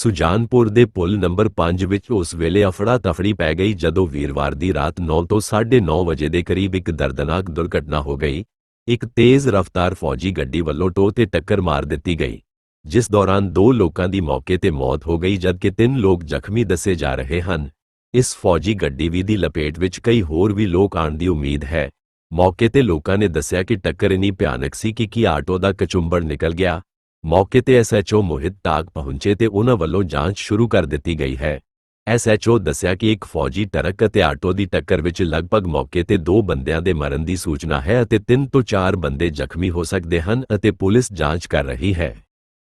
ਸੁਜਾਨਪੁਰ ਦੇ ਪੁਲ ਨੰਬਰ 5 ਵਿੱਚ ਉਸ ਵੇਲੇ ਅਫੜਾ ਤਫੜੀ ਪੈ ਗਈ ਜਦੋਂ ਵੀਰਵਾਰ ਦੀ ਰਾਤ 9 ਤੋਂ 9:30 ਵਜੇ ਦੇ ਕਰੀਬ ਇੱਕ ਦਰਦਨਾਕ ਦੁਰਘਟਨਾ ਹੋ ਗਈ। ਇੱਕ ਤੇਜ਼ ਰਫ਼ਤਾਰ ਫੌਜੀ ਗੱਡੀ ਵੱਲੋਂ ਟੋ ਤੇ ਟੱਕਰ ਮਾਰ ਦਿੱਤੀ ਗਈ, ਜਿਸ ਦੌਰਾਨ ਦੋ ਲੋਕਾਂ ਦੀ ਮੌਕੇ ਤੇ ਮੌਤ ਹੋ ਗਈ ਜਦਕਿ ਤਿੰਨ ਲੋਕ ਜ਼ਖਮੀ ਦੱਸੇ ਜਾ ਰਹੇ ਹਨ। ਇਸ ਫੌਜੀ ਗੱਡੀ ਵੀ ਦੀ ਲਪੇਟ ਵਿੱਚ ਕਈ ਹੋਰ ਵੀ ਲੋਕ ਆਉਣ ਦੀ ਉਮੀਦ ਹੈ। ਮੌਕੇ ਤੇ ਲੋਕਾਂ ਨੇ ਦੱਸਿਆ ਕਿ ਟੱਕਰ ਇੰਨੀ ਭਿਆਨਕ ਸੀ ਕਿ ਕੀ ਆਟੋ ਦਾ ਕਚੁੰਬੜ ਨਿਕਲ ਗਿਆ। ਮੌਕੇ ਤੇ ਐਸਐਚਓ ਮੋਹਿਤ ਟਾਕ ਪਹੁੰਚੇ ਤੇ ਉਹਨਾਂ ਵੱਲੋਂ ਜਾਂਚ ਸ਼ੁਰੂ ਕਰ ਦਿੱਤੀ ਗਈ ਹੈ। ਐਸਐਚਓ ਦੱਸਿਆ ਕਿ ਇੱਕ ਫੌਜੀ ਟਰੱਕ ਅਤੇ ਆਟੋ ਦੀ ਟੱਕਰ ਵਿੱਚ ਲਗਭਗ ਮੌਕੇ ਤੇ ਦੋ ਬੰਦਿਆਂ ਦੇ ਮਰਨ ਦੀ ਸੂਚਨਾ ਹੈ ਅਤੇ ਤਿੰਨ ਤੋਂ ਚਾਰ ਬੰਦੇ ਜ਼ਖਮੀ ਹੋ ਸਕਦੇ ਹਨ ਅਤੇ ਪੁਲਿਸ ਜਾਂਚ ਕਰ ਰਹੀ ਹੈ।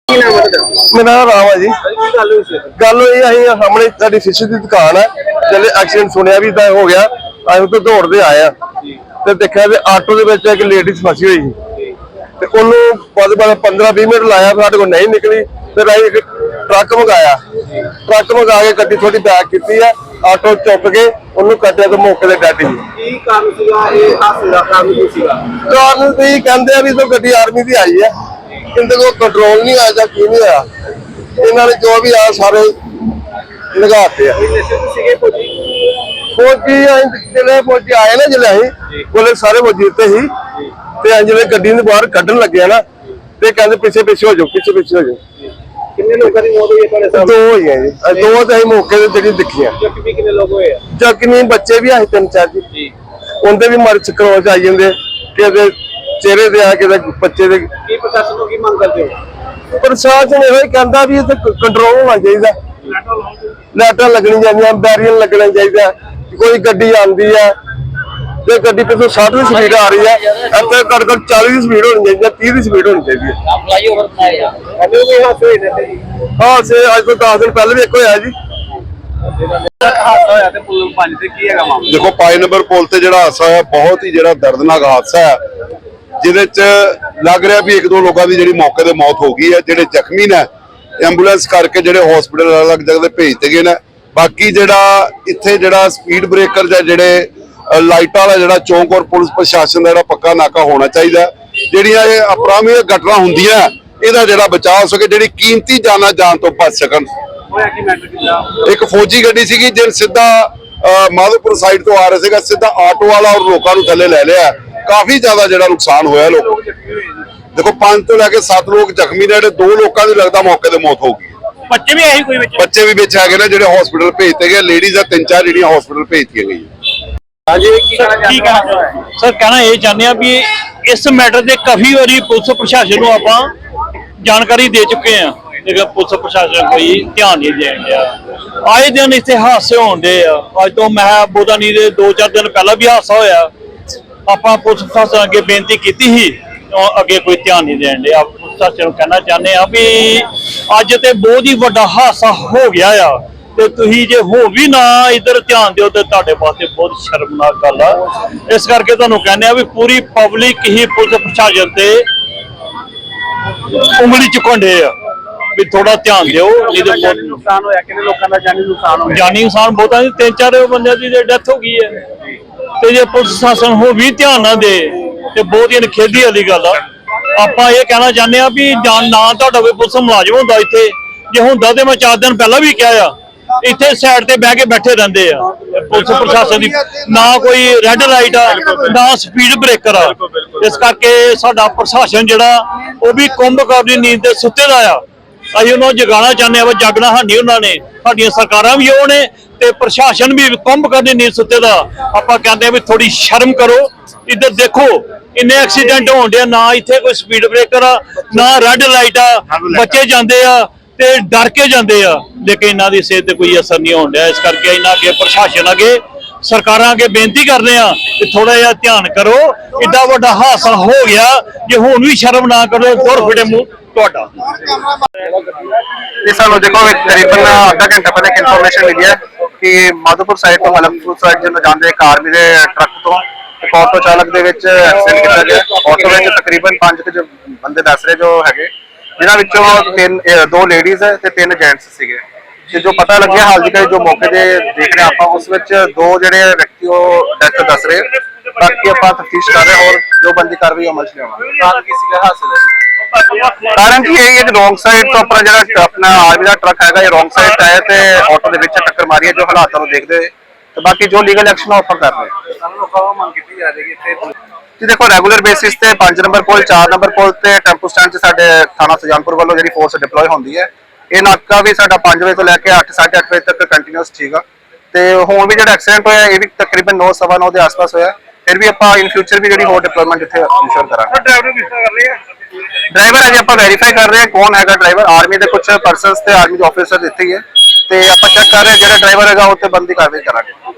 ਮੇਰਾ ਨਾਮ ਰਾਮ ਹੈ ਜੀ। ਗੱਲ ਹੋਈ ਅਸੀਂ ਸਾਹਮਣੇ ਸਾਡੀ ਫਿਸ਼ ਦੀ ਦੁਕਾਨ ਹੈ ਚੱਲੇ ਐਕਸੀਡੈਂਟ ਸੁਣਿਆ ਵੀ ਤਾਂ ਹੋ ਗਿਆ ਅਸੀਂ ਉੱਥੇ ਦੌੜਦੇ ਆਏ ਆ ਤੇ ਦੇਖਿਆ ਵੀ ਆਟੋ ਦੇ ਵਿੱਚ ਇੱਕ ਲੇਡੀਜ਼ ਫਸੀ ਹੋਈ ਸੀ। ਤੇ ਉਹਨੂੰ ਬਾਅਦ ਬਾਅਦ 15 20 ਮਿੰਟ ਲਾਇਆ ਸਾਡੇ ਕੋਲ ਨਹੀਂ ਨਿਕਲੀ ਫਿਰ ਅਸੀਂ ਇੱਕ ਟਰੱਕ ਮੰਗਾਇਆ। ਟਰੱਕ ਮੰਗਾ ਕੇ ਗੱਡੀ ਥੋੜੀ ਬੈਕ ਕੀਤੀ ਆ ਆਟੋ ਚੁੱਕ ਕੇ ਉਹਨੂੰ ਕੱਢਿਆ ਤੇ ਮੌਕੇ ਤੇ ਜੀ ਕੀ ਕਾਰਨ ਸੀਗਾ? ਇਹ ਹਾਸੇ ਦਾ ਕਾਰਨ ਕੀ ਸੀਗਾ? ਕਾਰਨ ਤੇ ਕਹਿੰਦੇ ਆ ਵੀ ਤਾਂ ਗੱਡੀ ਆਰਮੀ ਦੀ ਆਈ ਹੈ ਕਿੰਦੇ ਕੋ ਕੰਟਰੋਲ ਨਹੀਂ ਆਇਆ ਜਾਂ ਕੀ ਨਹੀਂ ਆਇਆ ਇਹਨਾਂ ਨੇ ਜੋ ਵੀ ਆ ਸਾਰੇ ਲਗਾਤੇ ਆ। ਫੌਜੀ? ਅਸੀਂ ਜਿਹੜੇ ਫੌਜੀ ਆਏ ਨਾ ਜਿਹੜੇ ਅਸੀਂ ਬੋਲੇ ਸਾਰੇ ਫੌਜੀ ਉੱਤੇ ਸੀ। ਤੇ ਅਸੀਂ ਜਿਹੜੇ ਗੱਡੀ ਨੂੰ ਬਾਹਰ ਕੱਢਣ ਲੱਗਿਆ ਨਾ ਤੇ ਕਹਿੰਦੇ ਪਿੱਛੇ ਪਿੱਛੇ ਹੋ ਜਾਓ ਪਿੱਛੇ ਪਿੱਛੇ ਹੋ ਜਾਓ। ਕਿੰਨੇ ਲੋਕਾਂ ਦੀ ਮੌਤ ਹੋਈ ਹੈ ਤੁਹਾਡੇ ਦੋ ਸਾਹਮਣੇ ਹੋਈਆਂ ਜੀ। ਅਸੀਂ ਦੋ ਤੇ ਅਸੀਂ ਮੌਕੇ ਤੇ ਜਿਹੜੀ ਦਿਖੀਆਂ। ਜ਼ਖਮੀ ਕਿੰਨੇ ਲੋਕ ਹੋਏ ਆ? ਜ਼ਖਮੀ ਬੱਚੇ ਵੀ ਆਏ ਤਿੰਨ ਚਾਰ ਜੀ। ਜੀ। ਉਹਦੇ ਵੀ ਮਰ ਚਕਰੋ ਚ ਆਈ ਜਾਂਦੇ ਕਿਤੇ ਚਿਹਰੇ ਤੇ ਆ ਕਿਤੇ ਬੱਚੇ ਦੇ ਕੀ ਪ੍ਰਸ਼ਾਸਨ ਨੂੰ ਕੀ ਮੰਗ ਕਰਦੇ ਹੋ? ਪ੍ਰਸ਼ਾਸਨ ਇਹੋ ਹੀ ਕਹਿੰਦਾ ਵੀ ਇਹ ਕੰਟਰੋਲ ਹੋਣਾ ਚਾਹੀਦਾ। ਲਾਈਟਾਂ ਲੱਗਣੀ ਚਾਹੀਦੀਆਂ ਬੈਰੀਅਰ ਲੱਗਣਾ ਚਾਹੀਦਾ ਕੋਈ ਗੱਡੀ ਆਉਂਦੀ ਹੈ ਤੇ ਗੱਡੀ ਪਿੱਛੋਂ 60 ਦੀ ਸਪੀਡ ਆ ਰਹੀ ਹੈ। ਇੱਥੇ ਘੱਟ ਘੱਟ 40 ਦੀ ਸਪੀਡ ਹੋਣੀ ਚਾਹੀਦੀ ਹੈ 30 ਦੀ ਸਪੀਡ ਹੋਣੀ ਚਾਹੀਦੀ ਹੈ। ਕਹਿੰਦੇ ਵੀ ਹਾਸੇ ਹੋਏ ਨੇ ਹਾਂ ਸੇ ਅੱਜ ਤੋਂ 10 ਦਿਨ ਪਹਿਲਾਂ ਵੀ ਇੱਕ ਹੋਇਆ ਜੀ। ਹਾਸਾ ਹੋਇਆ ਤੇ ਪੁਲ ਪੰਜ ਤੇ ਕੀ ਹੈਗਾ ਮਾਮਲਾ? ਦੇਖੋ ਪਾਈ ਨੰਬਰ ਪੁਲ ਤੇ ਜਿਹੜਾ ਹਾਦਸਾ ਹੋਇਆ ਬਹੁਤ ਹੀ ਜਿਹੜਾ ਦਰਦਨਾਕ ਹਾਦਸਾ ਹੈ ਜਿਹਦੇ ਚ ਲੱਗ ਰਿਹਾ ਵੀ ਇੱਕ ਦੋ ਲੋਕਾਂ ਦੀ ਜਿਹੜੀ ਮੌਕੇ ਤੇ ਮੌਤ ਹੋ ਗਈ ਹੈ ਜਿਹੜੇ ਜ਼ਖਮੀ ਨੇ ਐਂਬੂਲੈਂਸ ਕਰਕੇ ਜਿਹੜੇ ਹਸਪੀਟਲ ਅਲੱਗ ਜਗ੍ਹਾ ਤੇ ਭੇਜ ਦਿੱਤੇ ਗਏ ਨੇ। ਬਾਕੀ ਜਿਹੜਾ ਇੱਥੇ ਜਿਹੜਾ ਸਪੀਡ ਬ੍ਰੇਕਰ ਜਾਂ ਜਿਹੜੇ ਲਾਈਟਾਂ ਵਾਲਾ ਜਿਹੜਾ ਚੌਂਕ ਔਰ ਪੁਲਿਸ ਪ੍ਰਸ਼ਾਸਨ ਦਾ ਜਿਹੜਾ ਪੱਕਾ ਨਾਕਾ ਹੋਣਾ ਚਾਹੀਦਾ। ਜਿਹੜੀਆਂ ਇਹ ਅਪਰਾਮੀ ਘਟਨਾ ਹੁੰਦੀਆਂ ਇਹਦਾ ਜਿਹੜਾ ਬਚਾਅ ਹੋ ਸਕੇ ਜਿਹੜੀ ਕੀਮਤੀ ਜਾਨਾਂ ਜਾਣ ਤੋਂ ਬਚ ਸਕਣ। ਇੱਕ ਫੌਜੀ ਗੱਡੀ ਸੀਗੀ ਜਿਹਨ ਸਿੱਧਾ ਮਾਧੋਪੁਰ ਸਾਈਡ ਤੋਂ ਆ ਰਿਹਾ ਸੀਗਾ ਸਿੱਧਾ ਆਟੋ ਵਾਲਾ ਔਰ ਲੋਕਾਂ ਨੂੰ ਥੱਲੇ ਲੈ ਲਿਆ ਕਾਫੀ ਜ਼ਿਆਦਾ ਜਿਹੜਾ ਨੁਕਸਾਨ ਹੋਇਆ ਲੋਕ ਦੇਖੋ ਪੰਜ ਤੋਂ ਲੈ ਕੇ 7 ਲੋਕ ਜ਼ਖਮੀ ਨੇ ਜਿਹੜੇ ਦੋ ਲੋਕਾਂ ਦੀ ਲੱਗਦਾ ਮੌਕੇ ਤੇ ਮੌਤ ਹੋ ਗਈ। ਬੱਚੇ ਵੀ ਆਏ ਕੋਈ ਵਿੱਚ? ਬੱਚੇ ਵੀ ਵਿੱਚ ਹੈਗੇ ਨੇ ਜਿਹੜੇ ਹਸਪੀਟਲ ਭੇਜਤੇ ਗਏ ਲੇਡੀਜ਼ ਆ ਤਿੰਨ ਚਾਰ ਜਿਹੜੀਆਂ ਹਸਪੀਟਲ ਭੇਜਤੀਆਂ ਗਈਆਂ। ਹਾਂਜੀ ਕੀ ਕਹਿਣਾ ਸਰ ਕਹਿਣਾ ਇਹ ਚਾਹੁੰਦੇ ਆ ਵੀ ਇਸ ਮੈਟਰ ਤੇ ਕਾਫੀ ਵਾਰੀ ਪੁਲਿਸ ਪ੍ਰਸ਼ਾਸਨ ਨੂੰ ਆਪਾਂ ਜਾਣਕਾਰੀ ਦੇ ਚੁੱਕੇ ਆ। ਲੇਕਿਨ ਪੁਲਿਸ ਪ੍ਰਸ਼ਾਸਨ ਕੋਈ ਧਿਆਨ ਨਹੀਂ ਦੇਣ ਡਿਆ। ਆਏ ਦਿਨ ਇੱਥੇ ਹਾਦਸੇ ਹੋਣਦੇ ਆ। ਅੱਜ ਤੋਂ ਮੈਂ ਬੋਧਾ ਨਹੀਂ ਦੇ 2-4 ਦਿਨ ਪਹਿਲਾਂ ਵੀ ਹਾਦਸਾ ਹੋਇਆ। ਆਪਾਂ ਪੁਲਿਸ ਪ੍ਰਸ਼ਾਸਨ ਅੱਗੇ ਬੇਨਤੀ ਕੀਤੀ ਸੀ ਅੱਗੇ ਕੋਈ ਧਿਆਨ ਨਹੀਂ ਦੇਣ ਪੁਲਿਸ ਪ੍ਰਸ਼ਾਸਨ ਨੂੰ ਕਹਿਣਾ ਚਾਹੁੰਦੇ ਆ ਵੀ ਅੱਜ ਤੇ ਬਹੁਤ ਹੀ ਵੱਡਾ ਹਾਦਸਾ ਹੋ ਗਿਆ ਆ। ਤੇ ਤੁਸੀਂ ਜੇ ਹੋ ਵੀ ਨਾ ਇਧਰ ਧਿਆਨ ਦਿਓ ਤੇ ਤੁਹਾਡੇ ਵਾਸਤੇ ਬਹੁਤ ਸ਼ਰਮਨਾਕ ਗੱਲ ਆ। ਇਸ ਕਰਕੇ ਤੁਹਾਨੂੰ ਕਹਿੰਦੇ ਆ ਵੀ ਪੂਰੀ ਪਬਲਿਕ ਹੀ ਪੁਲਿਸ ਪ੍ਰਸ਼ਾਸਨ ਤੇ ਉਂਗਲੀ ਚੁੱਕਣ ਡੇ ਆ। ਵੀ ਥੋੜਾ ਧਿਆਨ ਦਿਓ ਜਾਨੀ ਬਹੁਤ ਨੁਕਸਾਨ ਹੋਇਆ ਕਿੰਨੇ ਲੋਕਾਂ ਦਾ ਜਾਨੀ ਨੁਕਸਾਨ ਹੋਇਆ? ਜਾਨੀ ਇਨਸਾਨ ਬਹੁਤਾਂ ਦੀ ਤਿੰਨ ਚਾਰ ਬੰਦਿਆਂ ਦੀ ਡੈਥ ਹੋ ਗਈ ਹੈ। ਤੇ ਜੇ ਪੁਲਿਸ ਸ਼ਾਸਨ ਹੋ ਵੀ ਧਿਆਨ ਨਾ ਦੇ ਤੇ ਬਹੁਤ ਹੀ ਖੇਦੀ ਵਾਲੀ ਗੱਲ ਆ। ਆਪਾਂ ਇਹ ਕਹਿਣਾ ਚਾਹੁੰਦੇ ਆ ਵੀ ਜਾਨ ਨਾ ਤੁਹਾਡਾ ਕੋਈ ਪੁਲਿਸ ਮੁਲਾਜ਼ਮ ਹੁੰਦਾ ਇੱਥੇ ਜੇ ਹੁੰਦਾ ਤੇ ਮੈਂ ਚਾਰ ਦਿਨ ਪਹਿਲਾਂ ਵੀ ਕਿਹਾ ਆ ਇੱਥੇ ਸਾਈਡ ਤੇ ਬਹਿ ਕੇ ਬੈਠੇ ਰਹਿੰਦੇ ਆ। ਪੁਲਿਸ ਪ੍ਰਸ਼ਾਸਨ ਦੀ ਨਾ ਕੋਈ ਰੈੱਡ ਲਾਈਟ ਆ ਨਾ ਸਪੀਡ ਬ੍ਰੇਕਰ ਆ। ਇਸ ਕਰਕੇ ਸਾਡਾ ਪ੍ਰਸ਼ਾਸਨ ਜਿਹੜਾ ਉਹ ਵੀ ਕੁੰਭ ਦੀ ਨੀਂਦ ਤੇ ਸੁੱਤੇ ਦਾ ਆ। ਅਸੀਂ ਉਹਨਾਂ ਨੂੰ ਜਗਾਉਣਾ ਚਾਹੁੰਦੇ ਆ ਵੀ ਜਾਗਣਾ ਹਾਨੀ ਉਹਨਾਂ ਨੇ। ਸਾਡੀਆਂ ਸਰਕਾਰਾਂ ਵੀ ਉਹ ਨੇ ਤੇ ਪ੍ਰਸ਼ਾਸਨ ਵੀ ਕੁੰਭ ਕਰਨੀ ਨੀਂਦ ਸੁੱਤੇ ਦਾ। ਆਪਾਂ ਕਹਿੰਦੇ ਆ ਵੀ ਥੋੜੀ ਸ਼ਰਮ ਕਰੋ। ਇੱਧਰ ਦੇਖੋ ਇੰਨੇ ਐਕਸੀਡੈਂਟ ਹੋਣ ਡਿਆ ਨਾ ਇੱਥੇ ਕੋਈ ਸਪੀਡ ਬ੍ਰੇਕਰ ਆ ਨਾ ਰੈੱਡ ਲਾਈਟ ਆ। ਬੱਚੇ ਜਾਂਦੇ ਆ ਤੇ ਡਰ ਕੇ ਜਾਂਦੇ ਆ। ਲੇਕਿਨ ਇਹਨਾਂ ਦੀ ਸਿਹਤ ਤੇ ਕੋਈ ਅਸਰ ਨਹੀਂ ਹੋਣ ਡਿਆ। ਇਸ ਕਰਕੇ ਇਹਨਾਂ ਅੱਗੇ ਪ੍ਰਸ਼ਾਸਨ ਅੱਗੇ ਸਰਕਾਰਾਂ ਅੱਗੇ ਬੇਨਤੀ ਕਰਦੇ ਆ ਕਿ ਥੋੜਾ ਜਿਹਾ ਧਿਆਨ ਕਰੋ। ਇੱਡਾ ਵੱਡਾ ਹਾਦਸਾ ਹੋ ਗਿਆ ਜੇ ਹੁਣ ਵੀ ਸ਼ਰਮ ਨਾ ਕਰੋ ਗੁਰ ਫਿਟੇ ਮੂੰਹ ਤੁਹਾਡਾ। ਇਹ ਸਾਨੂੰ ਦੇਖੋ ਕਰੀਬਨ ਅੱਧਾ ਘੰਟਾ ਪਹਿਲਾਂ ਇਨਫੋਰਮੇਸ਼ਨ ਮਿਲੀ ਹੈ ਕਿ ਮਾਧੋਪੁਰ ਸਾਈਡ ਤੋਂ ਮਲਕਪੁਰ ਸਾਈਡ ਜਿਹਨੂੰ ਜਾਂਦੇ ਇੱਕ ਆਰਮੀ ਦੇ ਟਰੱਕ ਤੋਂ, ਇੱਕ ਆਟੋ ਚਾਲਕ ਦੇ ਵਿੱਚ ਐਕਸੀਡੈਂਟ ਕੀਤਾ ਗਿਆ। ਆਟੋ ਵਿੱਚ ਤਕਰੀਬਨ ਪੰਜ ਕੁ ਬੰਦੇ ਦੱਸ ਰਹੇ ਜੋ ਹੈਗੇ। ਜਿਨ੍ਹਾਂ ਵਿੱਚੋਂ ਤਿੰਨ ਅਹ ਦੋ ਲੇਡੀਜ਼ ਹੈ ਤੇ ਤਿੰਨ ਜੈਂਟਸ ਸੀਗੇ। ਤੇ ਜੋ ਪਤਾ ਲੱਗਿਆ ਹਾਲ ਦੀ ਘੜੀ ਜੋ ਮੌਕੇ ਤੇ ਦੇਖ ਰਹੇ ਆਪਾਂ ਉਸ ਵਿੱਚ ਦੋ ਜਿਹੜੇ ਵਿਅਕਤੀ ਉਹ ਡੈਥ ਦੱਸ ਰਹੇ। ਬਾਕੀ ਆਪਾਂ ਤਫਤੀਸ਼ ਕਰ ਰਹੇ ਹਾਂ ਔਰ ਜੋ ਬੰਦੀ ਕਾਰਵਾਈ ਅਮਲ ਚ ਲਿਆਵਾਂਗੇ ਕਾਰਨ ਕੀ ਸੀਗਾ ਹਾਸੇ ਦਾ? ਕਾਰਨ ਕੀ ਇਹ ਹੈ ਕਿ ਰੋਂਗ ਸਾਈਡ ਤੋਂ ਆਪਣਾ ਜਿਹੜਾ ਆਪਣਾ ਆਰਮੀ ਦਾ ਟਰੱਕ ਹੈਗਾ ਇਹ ਰੋਂਗ ਸਾਈਡ ਆਇਆ ਤੇ ਆਟੋ ਦੇ ਵਿੱਚ ਟੱਕਰ ਮਾਰੀ ਹੈ ਜੋ ਹਾਲਾਤਾਂ ਨੂੰ ਦੇਖਦੇ ਹੋਏ। ਤੇ ਬਾਕੀ ਜੋ ਲੀਗਲ ਐਕਸ਼ਨ ਆਪਾਂ ਕਰ ਰਹੇ ਹਾਂ। ਸਾਨੂੰ ਲੋਕਾਂ ਨੂੰ ਮੰਗ ਕੀਤੀ ਜਾ ਰਹੀ ਹੈ ਕਿ ਇੱਥੇ ਜੀ ਦੇਖੋ ਰੈਗੂਲਰ ਬੇਸਿਸ ਤੇ 5 ਨੰਬਰ ਪੁਲ 4 ਨੰਬਰ ਪੁਲ ਤੇ ਟੈਂਪੂ ਸਟੈਂਡ 'ਚ ਸਾਡੇ ਥਾਣਾ ਸੁਜਾਨਪੁਰ ਵੱਲੋਂ ਜਿਹੜੀ ਫੋਰਸ ਡਿਪਲੋਏ ਹੁੰਦੀ ਹੈ। ਇਹ ਨਾਕਾ ਵੀ ਸਾਡਾ 5 ਵਜੇ ਤੋਂ ਲੈ ਕੇ 8 8:30 ਵਜੇ ਤੱਕ ਕੰਟੀਨਿਊਸ ਸੀਗਾ ਤੇ ਹੁਣ ਵੀ ਜਿਹੜਾ ਐਕਸੀਡੈਂਟ ਹੋਇਆ ਇਹ ਵੀ ਤਕਰੀਬਨ 9 ਸਵਾ 9 ਦੇ ਆਸ-ਪਾਸ ਹੋਇਆ। ਫਿਰ ਵੀ ਆਪਾਂ ਇਨ ਫਿਊਚਰ ਵੀ ਜਿਹੜੀ ਹੋਰ ਡਿਪਲੋਇਮੈਂਟ ਇੱਥੇ ਇਨਸ਼ੋਰ ਕਰਾਂਗੇ। ਡਰਾਈਵਰ ਨੂੰ ਕਿਸ ਤਰ੍ਹਾਂ ਕਰ ਲਿਆ ਡਰਾਈਵਰ ਅਜੇ ਆਪਾਂ ਵੈਰੀਫਾਈ ਕਰ ਰਹੇ ਹਾਂ ਕੌਣ ਹੈਗਾ ਡਰਾਈਵਰ ਆਰਮੀ ਦੇ ਕੁਝ ਪਰਸਨਸ ਤੇ ਆਰਮੀ ਦੇ ਆਫੀਸਰ ਇੱਥੇ ਹੀ ਹੈ। ਤੇ ਆਪਾਂ ਚੈੱਕ ਕਰ ਰਹੇ ਹਾਂ ਜਿਹੜਾ ਡਰਾਈਵਰ ਹੈਗਾ ਉਹ ਤੇ ਬੰਦੀ ਕਾਰਵਾਈ ਕਰਾਂਗੇ।